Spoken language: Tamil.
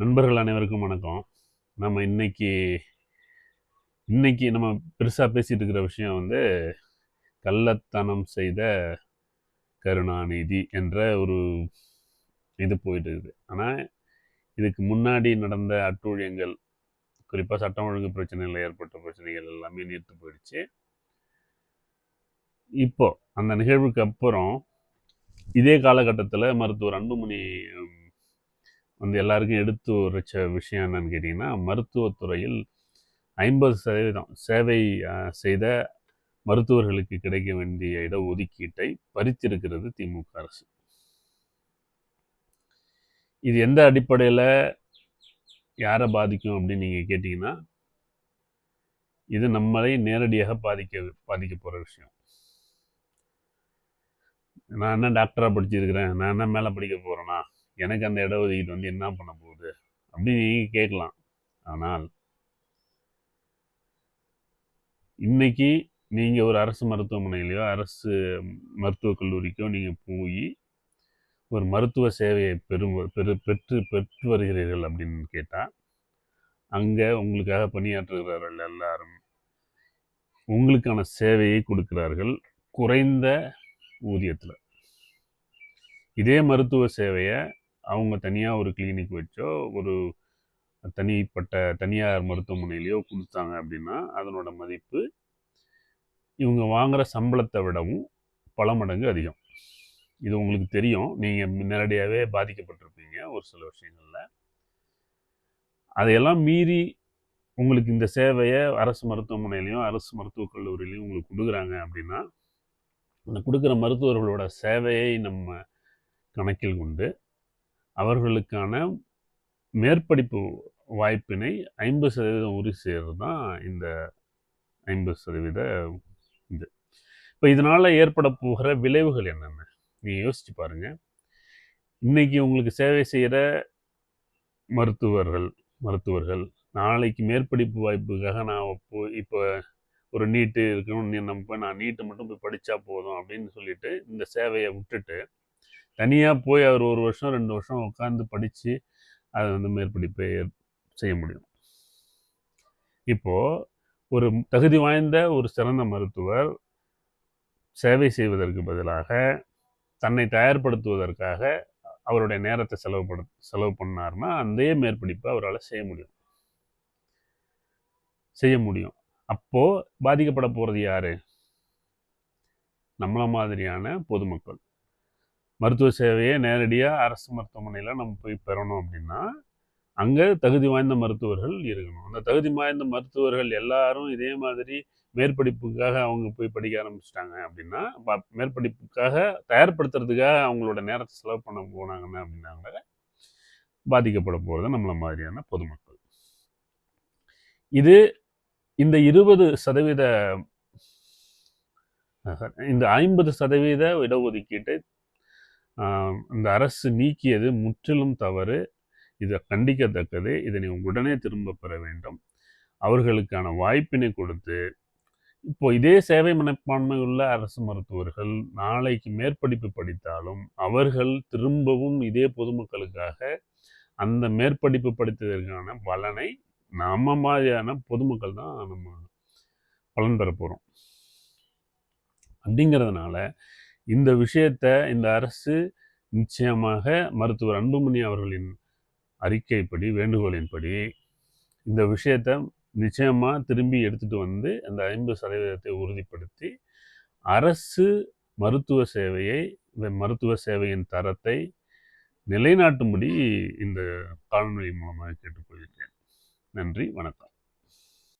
நண்பர்கள் அனைவருக்கும் வணக்கம். நம்ம இன்னைக்கு இன்னைக்கு நம்ம பெருசாக பேசிகிட்டு இருக்கிற விஷயம் வந்து கள்ளத்தனம் செய்த கருணாநிதி என்ற ஒரு இது போயிட்டு இருக்குது. ஆனால் இதுக்கு முன்னாடி நடந்த அட்டூழியங்கள் குறிப்பாக சட்டம் ஒழுங்கு பிரச்சனையில் ஏற்பட்ட பிரச்சனைகள் எல்லாமே நீர்த்து போயிடுச்சு. இப்போ அந்த நிகழ்வுக்கு அப்புறம் இதே காலகட்டத்தில் மருத்துவர் அன்புமணி வந்து எல்லாருக்கும் எடுத்து உரைச்ச விஷயம் என்னன்னு கேட்டிங்கன்னா மருத்துவத்துறையில் ஐம்பது சதவீதம் சேவை செய்த மருத்துவர்களுக்கு கிடைக்க வேண்டிய இடஒதுக்கீட்டை பறித்திருக்கிறது திமுக அரசு. இது எந்த அடிப்படையில் யாரை பாதிக்கும் அப்படின்னு நீங்கள் கேட்டிங்கன்னா இது நம்மளை நேரடியாக பாதிக்க பாதிக்க போகிற விஷயம். நான் என்ன டாக்டராக படிச்சிருக்கிறேன் நான் என்ன மேலே படிக்க போகிறேன்னா எனக்கு அந்த இட ஒதுக்கீடு வந்து என்ன பண்ண போகுது? அப்படின்னு நீங்கள் கேட்கலாம். ஆனால் இன்னைக்கு நீங்கள் ஒரு அரசு மருத்துவமனையிலையோ அரசு மருத்துவக் கல்லூரிக்கோ நீங்கள் போய் ஒரு மருத்துவ சேவையை பெறும் பெரு பெற்று பெற்று வருகிறீர்கள் அப்படின்னு கேட்டால் அங்கே உங்களுக்காக பணியாற்றுகிறார்கள் எல்லாரும் உங்களுக்கான சேவையை கொடுக்கிறார்கள் குறைந்த ஊதியத்தில். இதே மருத்துவ சேவையை அவங்க தனியாக ஒரு கிளினிக் வச்சோ ஒரு தனிப்பட்ட தனியார் மருத்துவமனையிலையோ கொடுத்தாங்க அப்படின்னா அதனோட மதிப்பு இவங்க வாங்குகிற சம்பளத்தை விடவும் பல மடங்கு அதிகம். இது உங்களுக்கு தெரியும். நீங்கள் நேரடியாகவே பாதிக்கப்பட்டிருப்பீங்க ஒரு சில விஷயங்களில். அதையெல்லாம் மீறி உங்களுக்கு இந்த சேவையை அரசு மருத்துவமனையிலையும் அரசு மருத்துவக் கல்லூரியிலையும் உங்களுக்கு கொடுக்குறாங்க அப்படின்னா அந்த கொடுக்குற மருத்துவர்களோட சேவையை நம்ம கணக்கில் கொண்டு அவர்களுக்கான மேற்படிப்பு வாய்ப்பினை ஐம்பது சதவீதம் உறுதி செய்கிறது தான் இந்த ஐம்பது சதவீத இது. இப்போ இதனால் ஏற்பட போகிற விளைவுகள் என்னென்ன? நீங்கள் யோசிச்சு பாருங்கள் இன்றைக்கி உங்களுக்கு சேவை செய்கிற மருத்துவர்கள் மருத்துவர்கள் நாளைக்கு மேற்படிப்பு வாய்ப்புக்காக நான் போ இப்போ ஒரு நீட்டு இருக்கணும் நீ நம்ம நான் நீட்டை மட்டும் போய் படித்தா போதும் அப்படின்னு சொல்லிட்டு இந்த சேவையை விட்டுட்டு தனியாக போய் அவர் ஒரு வருஷம் ரெண்டு வருஷம் உட்காந்து படித்து அதை வந்து மேற்படிப்பை செய்ய முடியும். இப்போது ஒரு தகுதி வாய்ந்த ஒரு சிறந்த மருத்துவர் சேவை செய்வதற்கு பதிலாக தன்னை தயார்படுத்துவதற்காக அவருடைய நேரத்தை செலவுபடு செலவு பண்ணார்னா அதே மேற்படிப்பை அவரால் செய்ய முடியும். செய்ய முடியும். அப்போது பாதிக்கப்பட போகிறது யார்? நம்மள மாதிரியான பொதுமக்கள். மருத்துவ சேவையை நேரடியாக அரசு மருத்துவமனையில் நம்ம போய் பெறணும் அப்படின்னா அங்கே தகுதி வாய்ந்த மருத்துவர்கள் இருக்கணும். அந்த தகுதி வாய்ந்த மருத்துவர்கள் எல்லாரும் இதே மாதிரி மேற்படிப்புக்காக அவங்க போய் படிக்க ஆரம்பிச்சிட்டாங்க அப்படின்னா மேற்படிப்புக்காக தயார்படுத்துறதுக்காக அவங்களோட நேரத்தை செலவு பண்ண போனாங்கன்னா அப்படின்னாங்க பாதிக்கப்பட போகிறது நம்மள மாதிரியான பொதுமக்கள். இது இந்த இருபது சதவீத இந்த ஐம்பது சதவீத இடஒதுக்கீட்டை இந்த அரசு நீக்கியது முற்றிலும் தவறு. இதை கண்டிக்கத்தக்கது. இதனை உடனே திரும்ப பெற வேண்டும். அவர்களுக்கான வாய்ப்பினை கொடுத்து இப்போ இதே சேவை மனப்பான்மை உள்ள அரசு மருத்துவர்கள் நாளைக்கு மேற்படிப்பு படித்தாலும் அவர்கள் திரும்பவும் இதே பொதுமக்களுக்காக அந்த மேற்படிப்பு படித்ததற்கான பலனை நம்ம மாதிரியான பொதுமக்கள் தான் நம்ம பலன் பெற போகிறோம் அப்படிங்கிறதுனால இந்த விஷயத்தை இந்த அரசு நிச்சயமாக மருத்துவர் அன்புமணி அவர்களின் அறிக்கைப்படி வேண்டுகோளின்படி இந்த விஷயத்தை நிச்சயமாக திரும்பி எடுத்துகிட்டு வந்து அந்த ஐம்பது சதவீதத்தை உறுதிப்படுத்தி அரசு மருத்துவ சேவையை மருத்துவ சேவையின் தரத்தை நிலைநாட்டும்படி இந்த காணொலி மூலமாக கேட்டுக்கொள்கிறேன். நன்றி வணக்கம்.